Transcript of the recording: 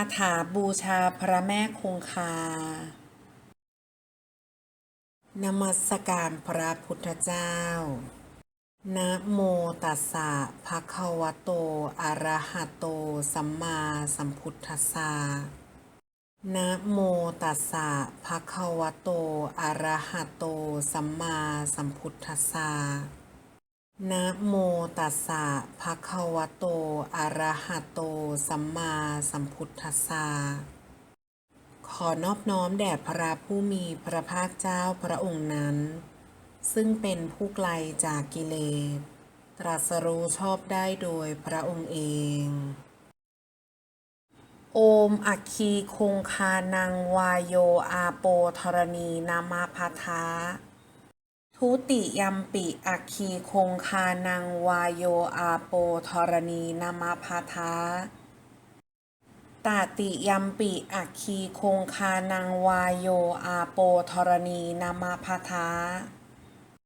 าถาบูชาพระแม่คงคานมัสการพระพุทธเจ้า นะโมตัสสะภะคะวะโต อะระหะโต สัมมาสัมพุทธัสสะ นะโมตัสสะภะคะวะโต อะระหะโต สัมมาสัมพุทธัสสะ นะโมตัสสะภะคะวะโต อะระหะโต สัมมาสัมพุทธัสสะ ขอนอบน้อมแด่พระผู้มีพระภาคเจ้าพระองค์นั้น ซึ่งเป็นผู้ไกลจากกิเลส ตรัสรู้ชอบได้โดยพระองค์เอง โอมอัคคีคงคานังวายโยอาโปธรณีนามาพาทา ทุติยัมปิอัคคีคงคานังวายโยอาโปธรณีนามาพาทาตาติยัมปิอัคคีคงคานังวายโยอาโปธรณีนามาพาทา